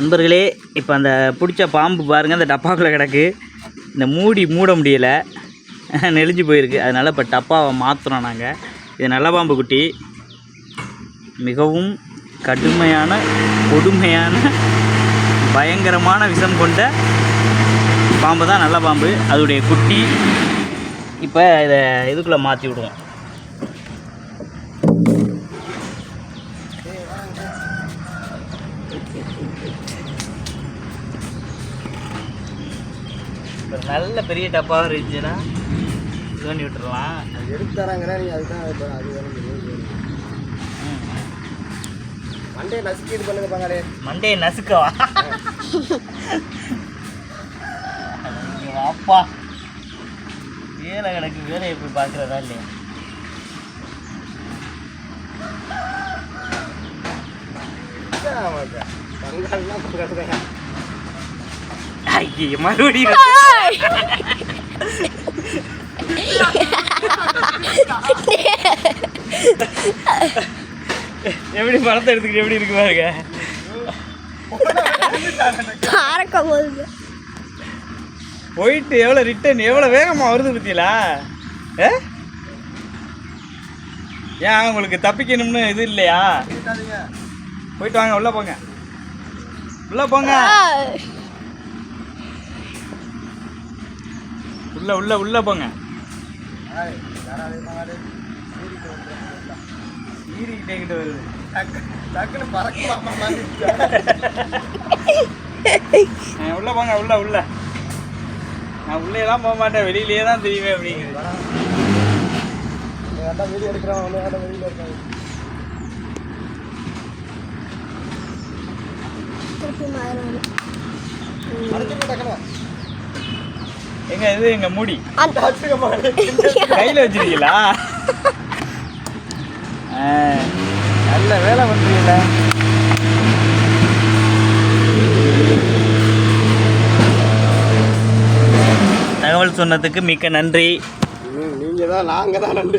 நண்பர்களே இப்போ அந்த பிடிச்ச பாம்பு பாருங்கள் அந்த டப்பாக்குள்ளே கிடக்கு. இந்த மூடி மூட முடியலை. நெளிஞ்சு போயிருக்கு. அதனால் இப்போ டப்பாவை மாற்றுறோம் நாங்கள் இது நல்ல பாம்பு குட்டி. மிகவும் கடுமையான கொடுமையான பயங்கரமான விஷம் கொண்ட பாம்பு தான் நல்ல பாம்பு. அதோடைய குட்டி. இப்போ இதை இதுக்குள்ளே மாற்றி விடுவோம். ஒரு நல்ல பெரிய டப்பாவும் இருந்துச்சுன்னா இது பண்ணி விட்டுறலாம். அது எடுத்து தராங்கன்னா நீங்கள் அதுதான் இப்போ அது வேணும் இது வேணும். ம். மண்டையை நசுக்கி இது பண்ணுங்க பாங்களே மண்டையை நசுக்கவா? அப்பா. வேலை கிடக்கு வேலையை போய் பார்க்குறதா இல்லையா ஆமாக்கா பங்காள் தான் ஐயோ மறுபடியும் எப்படி படத்தை எடுத்துக்கிட்டு எப்படி இருக்கு பாருங்க? பறக்க போகுது போயிட்டு எவ்வளோ ரிட்டர்ன் எவ்வளோ வேகமாக வருது பத்தியலா? ஏ? ஏன் உங்களுக்கு தப்பிக்கணும்னு இது இல்லையா? போயிட்டு வாங்க உள்ள போங்க. உள்ள போங்க. உள்ள உள்ள உள்ள போங்க. சீரிக்கிட்டே கிட்ட வருது. டக்குன்னு ஆ, உள்ள போங்க உள்ள உள்ள. நான் உள்ளேலாம் போக மாட்டேன் வெளியிலேயே தான் தெரியுமே அப்படிங்கிறது. வீடியோ வேண்டாம் வெளியில் இருக்காங்க திருப்பி மாறும் எங்க இது எங்க மூடி? கையில் வச்சிருக்கீங்களா? நல்ல வேலை பண்ணுறீங்கள தகவல் சொன்னதுக்கு மிக்க நன்றி. நீங்கள் தான் நாங்கள் தான் நன்றி.